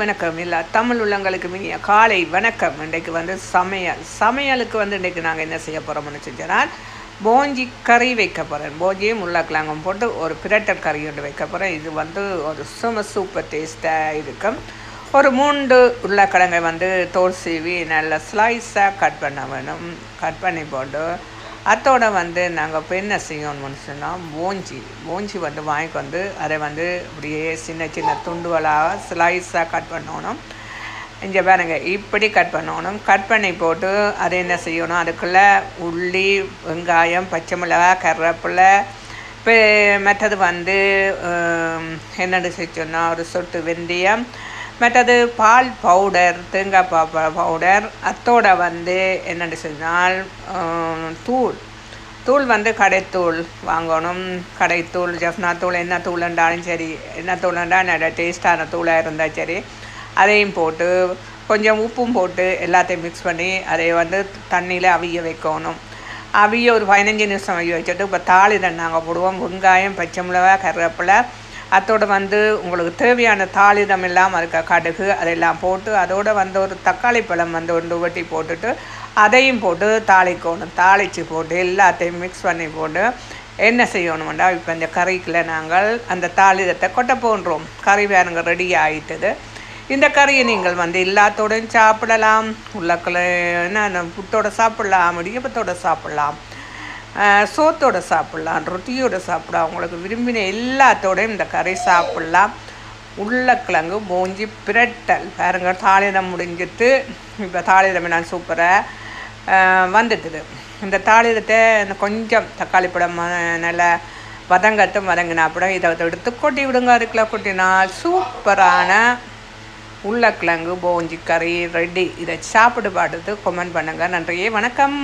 வணக்கம். இல்லை தமிழ் உள்ளங்களுக்கு மினிய காலை வணக்கம். இன்றைக்கு வந்து சமையல். சமையலுக்கு வந்து இன்றைக்கு நாங்கள் என்ன செய்ய போகிறோம்னு செஞ்சனால் போஞ்சி கறி வைக்க போகிறேன் போஞ்சியும் உருளைக்கிழங்கும் போட்டு ஒரு பிரட்டர் கறி ஒன்று வைக்க போகிறேன் இது வந்து ஒரு சும சூப்பர் டேஸ்ட்டாக இருக்கும். ஒரு மூன்று உருளைக்கிழங்கை வந்து தோல் சீவி நல்ல ஸ்லைஸாக கட் பண்ண வேணும். கட் பண்ணி போட்டு அத்தோட வந்து நாங்கள் இப்போ என்ன செய்யணும்னு சொன்னால் மூஞ்சி. மூஞ்சி வந்து வாங்கிக்கு வந்து அதை வந்து அப்படியே சின்ன சின்ன துண்டுகளாக ஸ்லைஸாக கட் பண்ணணும். இங்கே பாருங்க இப்படி கட் பண்ணணும். கட் பண்ணி போட்டு அதை என்ன செய்யணும்? அதுக்குள்ளே உள்ளி வெங்காயம் பச்சை மிளகா கருவேப்பிலை இப்போ மற்றது வந்து என்னென்னு செஞ்சோன்னா ஒரு சொட்டு வெந்தயம் மற்றது பால் பவுடர் தேங்காய் பா பவுடர் அத்தோட வந்து என்னென்னு சொன்னால் தூள். தூள் வந்து கடைத்தூள் வாங்கணும். கடைத்தூள் ஜஃப்னா தூள் என்ன தூளுண்டாலும் சரி என்ன தூளுண்டா நல்ல டேஸ்ட்டான தூளாக இருந்தால் சரி அதையும் போட்டு கொஞ்சம் உப்பும் போட்டு எல்லாத்தையும் மிக்ஸ் பண்ணி அதை வந்து தண்ணியில் அவிய வைக்கணும். அவிய ஒரு பதினஞ்சு நிமிஷம் அவிய வச்சுட்டு இப்போ தாளிதன் நாங்கள் போடுவோம். வெங்காயம் பச்சை மிளகா கருவேப்பிலை அதோட வந்து உங்களுக்கு தேவையான தாளிதம் இல்லாமல் இருக்க கடுகு அதெல்லாம் போட்டு அதோடு வந்து ஒரு தக்காளி பழம் வந்து ஒன்று வெட்டி போட்டுட்டு அதையும் போட்டு தாளிக்கணும். தாளித்து போட்டு எல்லாத்தையும் மிக்ஸ் பண்ணி போட்டு என்ன செய்யணும்டா இப்போ இந்த கறிக்கில் நாங்கள் அந்த தாளிதத்தை கொட்ட போன்றோம். கறி வேறுங்க ரெடி ஆகிட்டது இந்த கறியை நீங்கள் வந்து எல்லாத்தோடையும் சாப்பிடலாம். உள்ளக்கில் என்ன புட்டோட சாப்பிடலாம் இடியப்பத்தோட சாப்பிடலாம். சோத்தோட சாப்பிட்லாம் ரொட்டியோட சாப்பிடலாம் அவங்களுக்கு விரும்பின எல்லாத்தோடையும் இந்த கறி சாப்பிட்லாம். உருளைக்கிழங்கு மூஞ்சி பிரட்டல். பாருங்க தாளிதம் முடிஞ்சிட்டு இப்போ தாளிதம் நான் சூப்பராக வந்துட்டுது. இந்த தாளிதத்தை கொஞ்சம் தக்காளி படம் நல்லா வதங்கட்டும் வதங்கினா படம் இதை எடுத்து கொட்டி விடுங்க அதுக்குள்ள கொட்டினா சூப்பரான உருளைக்கிழங்கு போஞ்சி கறி ரெடி. இதை சாப்பிட்டு பாடுறது கொமெண்ட் பண்ணுங்கள் நன்றியே வணக்கம்.